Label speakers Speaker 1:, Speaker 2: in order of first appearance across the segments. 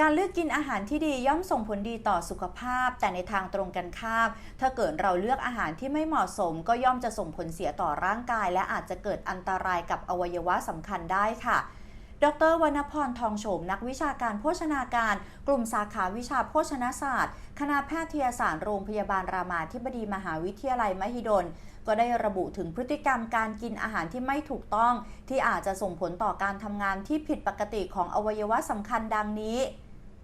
Speaker 1: การเลือกกินอาหารที่ดีย่อมส่งผลดีต่อสุขภาพ แต่ในทางตรงกันข้าม ถ้าเกิดเราเลือกอาหารที่ไม่เหมาะสม ก็ย่อมจะส่งผลเสียต่อร่างกาย และอาจจะเกิดอันตรายกับอวัยวะสำคัญได้ค่ะดรวรรณพรทองโฉม นักวิชาการโภชนาการ กลุ่มสาขาวิชาโภชนาศาสตร์ คณะแพทยศาสตร์โรงพยาบาลรามาธิบดีมหาวิทยาลัยมหิดล ก็ได้ระบุถึงพฤติกรรมการกินอาหารที่ไม่ถูกต้อง ที่อาจจะส่งผลต่อการทำงานที่ผิดปกติของอวัยวะสำคัญดังนี้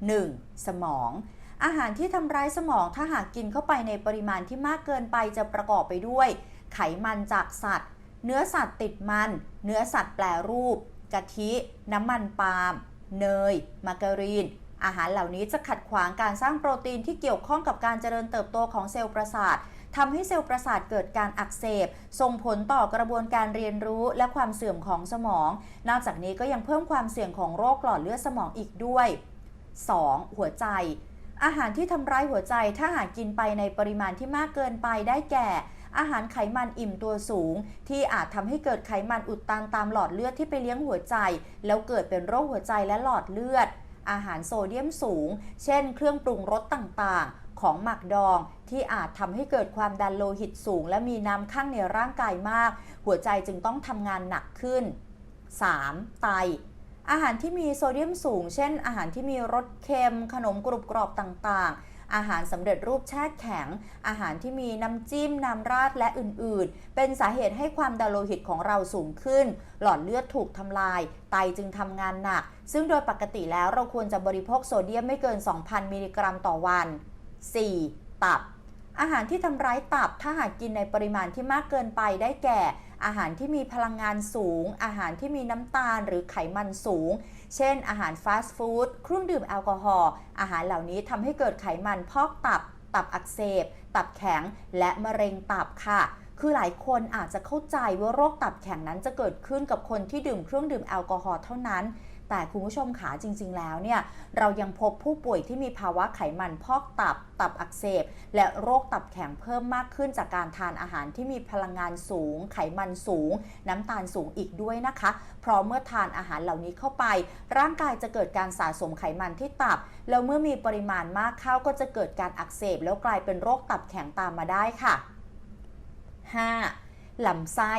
Speaker 1: 1. สมอง อาหารที่ทำร้ายสมองถ้าหากกินเข้าไปในปริมาณที่มากเกินไปจะประกอบไปด้วย ไขมันจากสัตว์ เนื้อสัตว์ติดมัน เนื้อสัตว์แปรรูป กะทิ น้ำมันปาล์ม เนย มาการีน อาหารเหล่านี้จะขัดขวางการสร้างโปรตีนที่เกี่ยวข้องกับการเจริญเติบโตของเซลล์ประสาททำให้เซลล์ประสาทเกิดการอักเสบ ส่งผลต่อกระบวนการเรียนรู้และความเสื่อมของสมอง นอกจากนี้ก็ยังเพิ่มความเสี่ยงของโรคหลอดเลือดสมองอีกด้วย 2. หัวใจ อาหารที่ทำร้ายหัวใจถ้าหากกินไปในปริมาณที่มากเกินไปได้แก่ อาหารไขมันอิ่มตัวสูง ที่อาจทำให้เกิดไขมันอุดตันตามหลอดเลือดที่ไปเลี้ยงหัวใจ แล้วเกิดเป็นโรคหัวใจและหลอดเลือด อาหารโซเดียมสูง เช่น เครื่องปรุงรสต่างๆ ของหมักดองที่อาจทำให้เกิดความดันโลหิตสูง และมีน้ำข้างในร่างกายมาก หัวใจจึงต้องทำงานหนักขึ้น 3. ไต อาหารที่มีโซเดียมสูง เช่น อาหารที่มีรสเค็ม ขนมกรุบกรอบต่างๆ อาหารสำเร็จรูปแช่แข็ง อาหารที่มีน้ำจิ้ม น้ำราดและอื่นๆ เป็นสาเหตุให้ความดันโลหิตของเราสูงขึ้น หลอดเลือดถูกทำลาย ไตจึงทำงานหนัก ซึ่งโดยปกติแล้วเราควรจะบริโภคโซเดียมไม่เกิน 2,000 มิลลิกรัมต่อวัน 4. ตับ อาหารที่ทำร้ายตับถ้าหากกินในปริมาณที่มากเกินไปได้แก่ อาหารที่มีพลังงานสูง อาหารที่มีน้ำตาลหรือไขมันสูง เช่น อาหารฟาสต์ฟู้ดเครื่องดื่มแอลกอฮอล์อาหารเหล่านี้ทำให้เกิดไขมันพอกตับ ตับอักเสบ ตับแข็ง และมะเร็งตับค่ะคือหลายคนอาจจะเข้าใจว่าโรคตับแข็งนั้นจะเกิดขึ้นกับคนที่ดื่มเครื่องดื่มแอลกอฮอล์เท่านั้น แต่คุณผู้ชมขาจริง ๆ แล้วเนี่ยเรายังพบผู้ป่วยที่มีภาวะไขมันพอกตับตับอักเสบ และโรคตับแข็งเพิ่มมากขึ้นจากการทานอาหารที่มีพลังงานสูง ไขมันสูง น้ำตาลสูงอีกด้วยนะคะ เพราะเมื่อทานอาหารเหล่านี้เข้าไป ร่างกายจะเกิดการสะสมไขมันที่ตับ แล้วเมื่อมีปริมาณมากเข้าก็จะเกิดการอักเสบ แล้วกลายเป็นโรคตับแข็งตามมาได้ค่ะ 5. ลำไส้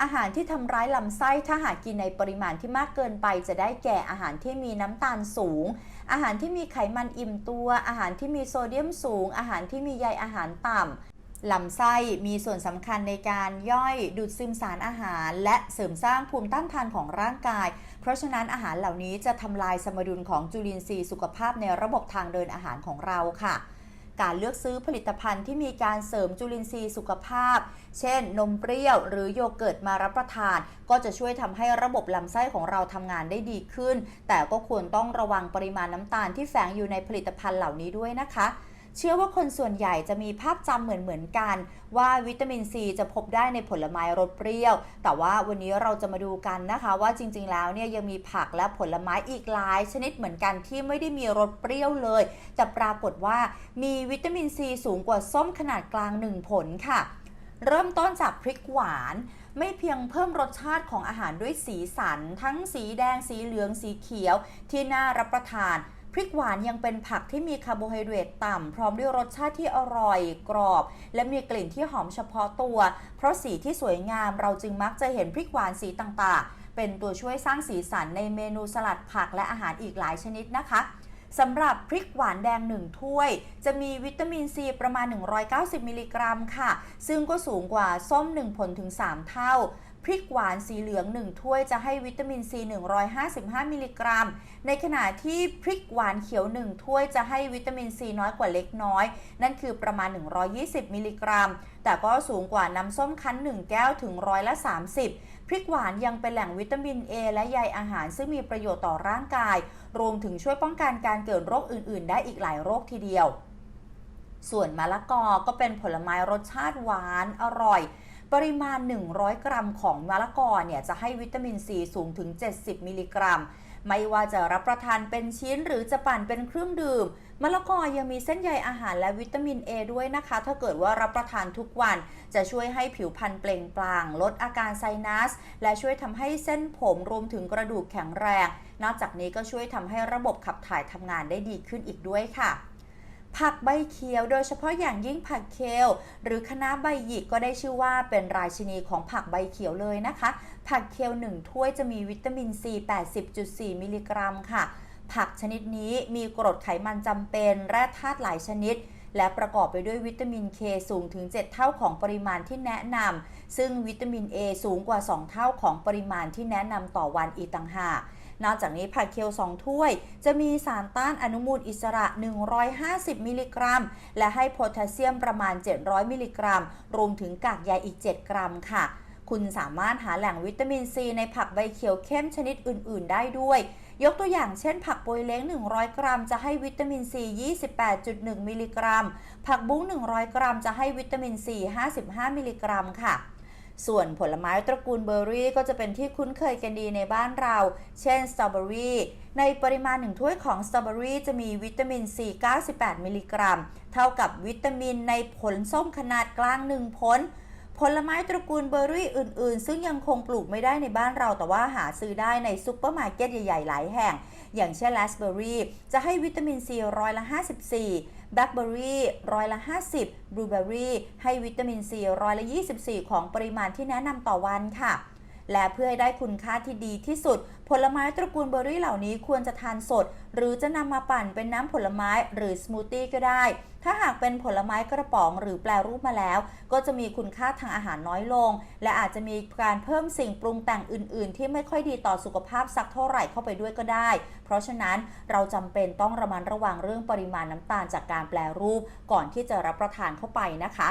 Speaker 1: อาหารที่ทำร้ายลำไส้ถ้าหากกินในปริมาณที่มากเกินไป จะได้แก่อาหารที่มีน้ำตาลสูง อาหารที่มีไขมันอิ่มตัว อาหารที่มีโซเดียมสูง อาหารที่มีใยอาหารต่ำลำไส้มีส่วนสำคัญในการย่อยดูดซึมสารอาหาร และเสริมสร้างภูมิต้านทานของร่างกาย เพราะฉะนั้นอาหารเหล่านี้จะทำลายสมดุลของจุลินทรีย์สุขภาพในระบบทางเดินอาหารของเราค่ะ การเลือกซื้อผลิตภัณฑ์ที่มีการเสริมจุลินทรีย์สุขภาพ เช่น นมเปรี้ยวหรือโยเกิร์ตมารับประทาน ก็จะช่วยทำให้ระบบลำไส้ของเราทำงานได้ดีขึ้น แต่ก็ควรต้องระวังปริมาณน้ำตาลที่แฝงอยู่ในผลิตภัณฑ์เหล่านี้ด้วยนะคะ เชื่อว่าคนส่วนใหญ่จะมีภาพจำเหมือนเหมือนๆกัน ว่าวิตามินซีจะพบได้ในผลไม้รสเปรี้ยว แต่ว่าวันนี้เราจะมาดูกันนะคะว่าจริง ๆ แล้วเนี่ยยังมีผักและผลไม้อีกหลาย ชนิดเหมือนกันที่ไม่ได้มีรสเปรี้ยวเลย แต่ปรากฏว่ามีวิตามินซีสูงกว่าส้มขนาดกลาง 1 ผลค่ะ เริ่มต้นจากพริกหวานไม่เพียงเพิ่มรสชาติของอาหารด้วยสีสัน ทั้งสีแดงสีเหลืองสีเขียวที่น่ารับประทาน พริกหวานยังเป็นผักที่มีคาร์โบไฮเดรตต่ำ พร้อมด้วยรสชาติที่อร่อยกรอบ และมีกลิ่นที่หอมเฉพาะตัว เพราะสีที่สวยงามเราจึงมักจะเห็นพริกหวานสีต่างๆ เป็นตัวช่วยสร้างสีสันในเมนูสลัดผักและอาหารอีกหลายชนิดนะคะสำหรับพริกหวานแดง 1 ถ้วย จะมีวิตามินซีประมาณ 190 มิลลิกรัมค่ะ ซึ่งก็สูงกว่าส้ม 1 ผลถึง 3 เท่า พริกหวานสีเหลือง 1 ถ้วยจะให้วิตามินซี 155 มิลลิกรัม ในขณะที่พริกหวานเขียว 1 ถ้วยจะให้วิตามินซีน้อยกว่าเล็กน้อย นั่นคือประมาณ 120 มิลลิกรัม แต่ก็สูงกว่าน้ำส้มคั้น 1 แก้วถึงร้อยละ 30 พริกหวานยังเป็นแหล่งวิตามิน A และใยอาหารซึ่งมีประโยชน์ต่อร่างกาย รวมถึงช่วยป้องกันการเกิดโรคอื่น ๆ ได้อีกหลายโรคทีเดียว ส่วนมะละกอก็เป็นผลไม้รสชาติหวานอร่อย ปริมาณ 100 กรัมของมะละกอเนี่ยจะให้วิตามินซีสูงถึง 70 มิลลิกรัม ไม่ว่าจะรับประทานเป็นชิ้นหรือจะปั่นเป็นเครื่องดื่มมะละกอยังมีเส้นใยอาหารและวิตามิน A ด้วยนะคะ ถ้าเกิดว่ารับประทานทุกวัน จะช่วยให้ผิวพรรณเปล่งปลั่งลดอาการไซนัส และช่วยทำให้เส้นผมรวมถึงกระดูกแข็งแรง นอกจากนี้ก็ช่วยทำให้ระบบขับถ่ายทำงานได้ดีขึ้นอีกด้วยค่ะ ผักใบเขียวโดยเฉพาะอย่างยิ่งผักเคลหรือคะน้าใบหยิกก็ได้ชื่อว่าเป็นราชินีของผักใบเขียวเลยนะคะ ผักเคล1ถ้วยจะมีวิตามินซี80.4 มิลลิกรัมค่ะ ผักชนิดนี้มีกรดไขมันจำเป็นแร่ธาตุหลายชนิดและประกอบไปด้วยวิตามินเคสูงถึง 7 เท่าของปริมาณที่แนะนำ ซึ่งวิตามิน A สูงกว่า 2 เท่าของปริมาณที่แนะนำต่อวันอีกต่างหาก นอกจากนี้ผักเคล2ถ้วย จะมีสารต้านอนุมูลอิสระ 150 มิลลิกรัม และให้โพแทสเซียมประมาณ 700 มิลลิกรัม รวมถึงกากใยอีก 7 กรัมค่ะ คุณสามารถหาแหล่งวิตามินซีในผักใบเขียวเข้มชนิดอื่น ๆ ได้ด้วยยกตัวอย่างเช่นผักโปยเล้ง 100 กรัม จะให้วิตามินซี 28.1 มิลลิกรัม ผักบุ้ง 100 กรัม จะให้วิตามินซี 55 มิลลิกรัมค่ะ ส่วนผลไม้ตระกูลเบอร์รี่ก็จะเป็นที่คุ้นเคยกันดีในบ้านเรา เช่นสตรอเบอรี่ในปริมาณ1ถ้วยของสตรอเบอรี่จะมีวิตามินซี98 มิลลิกรัม เท่ากับวิตามินในผลส้มขนาดกลาง1ผลผลไม้ตระกูลเบอร์รี่อื่น ๆ ซึ่งยังคงปลูกไม่ได้ในบ้านเราแต่ว่าหาซื้อได้ในซุปเปอร์มาร์เก็ตใหญ่ ๆ หลายแห่ง อย่างเช่นราสเบอร์รี่จะให้วิตามินซีร้อยละ 54แบล็คเบอร์รี่ร้อยละ 50บลูเบอร์รี่ให้วิตามินซีร้อยละ 24 ของปริมาณที่แนะนำต่อวันค่ะ และเพื่อให้ได้คุณค่าที่ดีที่สุด ผลไม้ตระกูลเบอร์รี่เหล่านี้ควรจะทานสด หรือจะนำมาปั่นเป็นน้ำผลไม้หรือสมูทตี้ก็ได้ ถ้าหากเป็นผลไม้กระป๋องหรือแปลรูปมาแล้ว ก็จะมีคุณค่าทางอาหารน้อยลง และอาจจะมีการเพิ่มสิ่งปรุงแต่งอื่น ๆ ที่ไม่ค่อยดีต่อสุขภาพสักเท่าไหร่เข้าไปด้วยก็ได้ เพราะฉะนั้นเราจำเป็นต้องระมัดระวังเรื่องปริมาณน้ำตาลจากการแปลรูป ก่อนที่จะรับประทานเข้าไปนะคะ